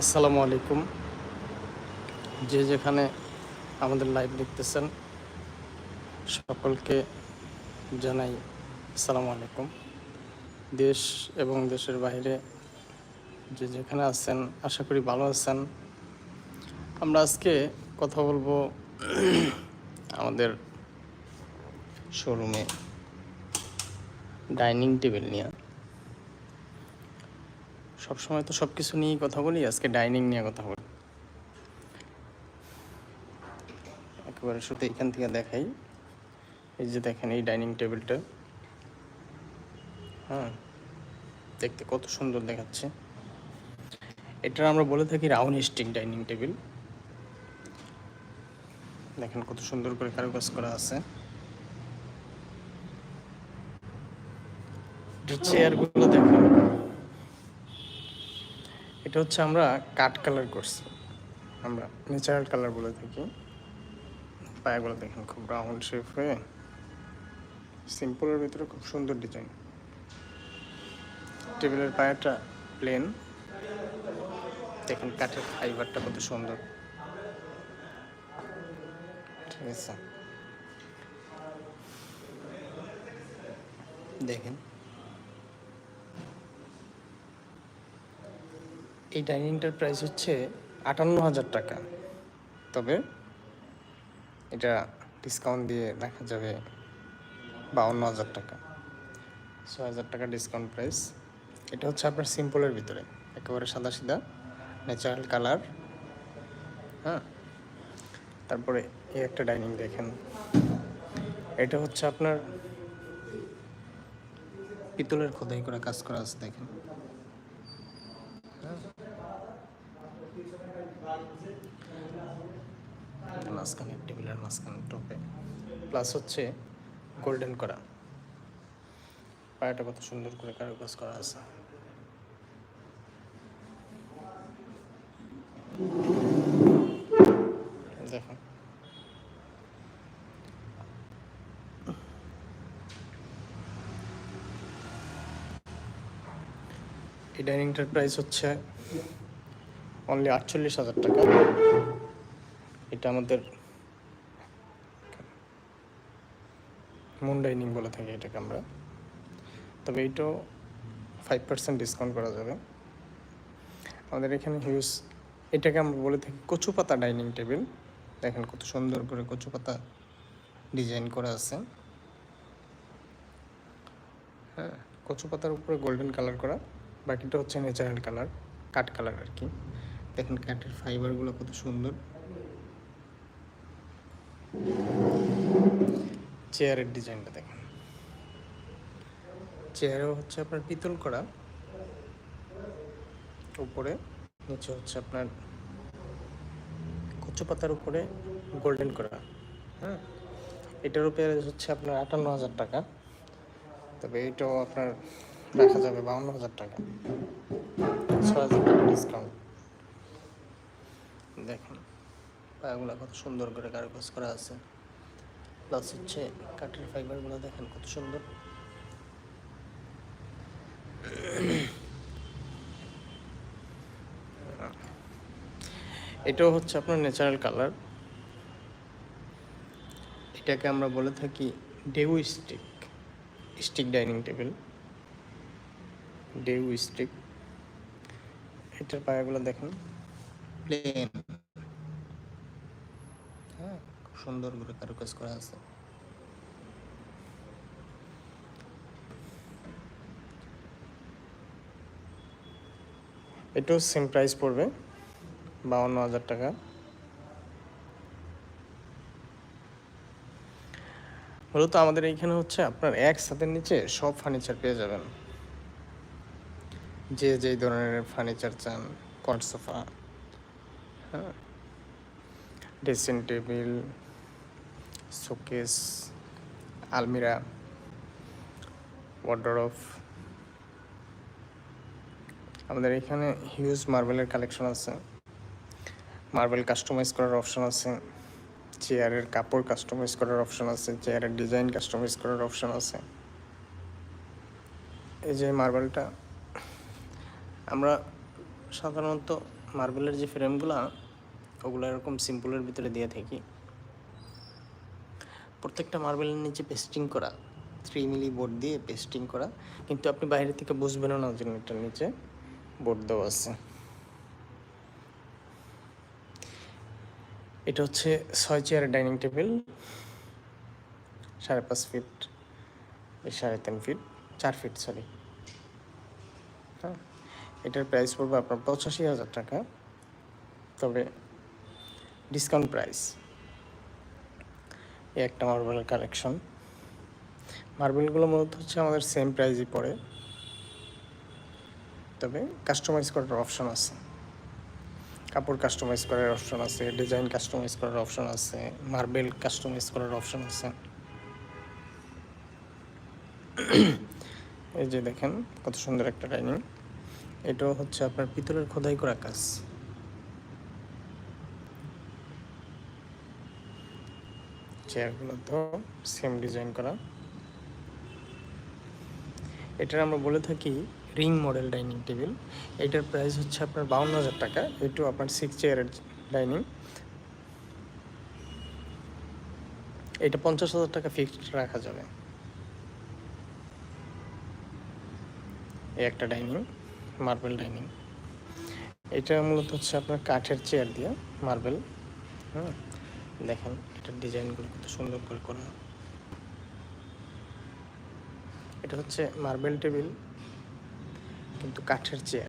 আসসালামু আলাইকুম। যে যেখানে আমাদের লাইভ দেখতেছেন, সকলকে জানাই আসসালামু আলাইকুম। দেশ এবং দেশের বাইরে যে যেখানে আছেন, আশা করি ভালো আছেন। আমরা আজকে কথা বলব আমাদের শোরুমে ডাইনিং টেবিল নিয়ে। সবসময় তো সব কিছু নিয়েই কথা বলি, আজকে ডাইনিং নিয়ে কথা বলি। একেবারে শুধু এখান থেকে দেখাই। এই যে দেখেন এই ডাইনিং টেবিলটা হ্যাঁ দেখতে কত সুন্দর দেখাচ্ছে। এটা আমরা বলে থাকি রাউন্ড স্টিক ডাইনিং টেবিল দেখেন কত সুন্দর করে কারুকাজ করা আছে। চেয়ারগুলো দেখেন এটা হচ্ছে আমরা কাট কালার করছি। আমরা ন্যাচারাল কালার বলে থাকি। পায়াগুলো দেখেন খুব রাউন্ড শেপ হয়ে সিম্পলের ভিতরে খুব সুন্দর ডিজাইন টেবিলের পায়াটা প্লেন দেখেন কাঠের ফাইবারটা কত সুন্দর। ঠিক আছে। দেখেন। এই ডাইনিংটার প্রাইস হচ্ছে আটান্ন হাজার টাকা। তবে এটা ডিসকাউন্ট দিয়ে রাখা যাবে বাউন্ন হাজার টাকা। ছ হাজার টাকা ডিসকাউন্ট প্রাইস এটা হচ্ছে আপনার সিম্পলের ভিতরে। একেবারে সাদা সিধা ন্যাচারাল কালার হ্যাঁ? তারপরে এই একটা ডাইনিং দেখেন। এটা হচ্ছে আপনার পিতলের খোদাই করে কাজ করা আছে, দেখেন। মাঝখানে টেবিলের মাঝখানে টপে। প্লাস হচ্ছে গোল্ডেন করা। পায়াটা কত সুন্দর করে কারুকাজ করা আছে। দেখুন এই ডাইনিংটার প্রাইস হচ্ছে অনলি আটচল্লিশ হাজার টাকা। এটা আমাদের মুন ডাইনিং বলে থাকি এটাকে আমরা। তবে এইটাও ফাইভ পার্সেন্ট ডিসকাউন্ট করা যাবে। আমাদের এখানে হিউজ এটাকে আমরা বলে থাকি কচু পাতা ডাইনিং টেবিল দেখেন কত সুন্দর করে কচু পাতা ডিজাইন করা আছে। হ্যাঁ কচু পাতার উপরে গোল্ডেন কালার করা। বাকিটা হচ্ছে ন্যাচারাল কালার কাঠ কালার আর কি। দেখেন কাঠের ফাইবারগুলো কত সুন্দর। চেয়ারের ডিজাইনটা দেখেন। চেয়ারও হচ্ছে আপনার পিতল করা। উপরে, নিচে হচ্ছে আপনার কচু পাতার উপরে গোল্ডেন করা। হ্যাঁ? এটার উপরে হচ্ছে আপনার আটান্ন হাজার টাকা। তবে এটাও আপনার রাখা যাবে বাউন্ন হাজার টাকা। ছ হাজার টাকা ডিসকাউন্ট দেখেন, পায়াগুলো কত সুন্দর করে কারুকাজ করা আছে। প্লাস হচ্ছে কাঠের ফাইবারগুলো দেখেন কত সুন্দর। এটাও হচ্ছে আপনার ন্যাচারাল কালার এটাকে আমরা বলে থাকি ডেউ স্টিক স্টিক ডাইনিং টেবিল। ডেউ স্টিক। এটার পায়াগুলো দেখেন প্লেন সুন্দর করে কারুকাজ করা আছে। এটাও সেম প্রাইস পড়বে, বাউন্ন হাজার টাকা। মূলত আমাদের এইখানে হচ্ছে আপনার এক ছাদের নিচে সব ফার্নিচার পেয়ে যাবেন। যে যেই ধরনের ফার্নিচার চান কট সোফা হ্যাঁ ড্রেসিং টেবিল শোকেস আলমিরা ওয়ার্ডরফ আমাদের এখানে হিউজ মার্বেলের কালেকশন আছে। মার্বেল কাস্টমাইজ করার অপশন আছে। চেয়ারের কাপড় কাস্টমাইজ করার অপশন আছে। চেয়ারের ডিজাইন কাস্টমাইজ করার অপশন আছে। এই যে মার্বেলটা আমরা সাধারণত মার্বেলের যে ফ্রেমগুলো ওগুলো এরকম সিম্পলের ভিতরে দিয়ে থাকি। প্রত্যেকটা মার্বেলের নিচে পেস্টিং করা থ্রি মিলি বোর্ড দিয়ে পেস্টিং করা, কিন্তু আপনি বাইরে থেকে বুঝবেন না যে এটার নিচে বোর্ড দেওয়া আছে। এটা হচ্ছে ছয় চেয়ারের ডাইনিং টেবিল সাড়ে পাঁচ ফিট সাড়ে তিন ফিট চার ফিট সরি হ্যাঁ এটার প্রাইস পড়বে আপনার পঁচাশি হাজার টাকা, তবে ডিসকাউন্ট প্রাইস এই একটা মার্বেলের কালেকশন মার্বেলগুলো মূলত হচ্ছে আমাদের সেম প্রাইজই পড়ে। তবে কাস্টমাইজ করার অপশন আছে। কাপড় কাস্টমাইজ করার অপশন আছে ডিজাইন কাস্টমাইজ করার অপশন আছে মার্বেল কাস্টমাইজ করার অপশন আছে। এই যে দেখেন, কত সুন্দর একটা ডাইনিং এটাও হচ্ছে আপনার পিতলের খোদাই করা কাজ। চেয়ারগুলো তো সেম ডিজাইন করা। এটার আমরা বলে থাকি রিং মডেল ডাইনিং টেবিল এটার প্রাইস হচ্ছে আপনার বাউন্ন হাজার টাকা। এটু আপনার সিক্স চেয়ারের ডাইনিং এটা পঞ্চাশ হাজার টাকা ফিক্সড রাখা যাবে। এই একটা ডাইনিং মার্বেল ডাইনিং এটা মূলত হচ্ছে আপনার কাঠের চেয়ার দিয়ে মার্বেল হুম। দেখেন এটার ডিজাইনগুলো কত সুন্দর করে করা। এটা হচ্ছে মার্বেল টেবিল কিন্তু কাঠের চেয়ার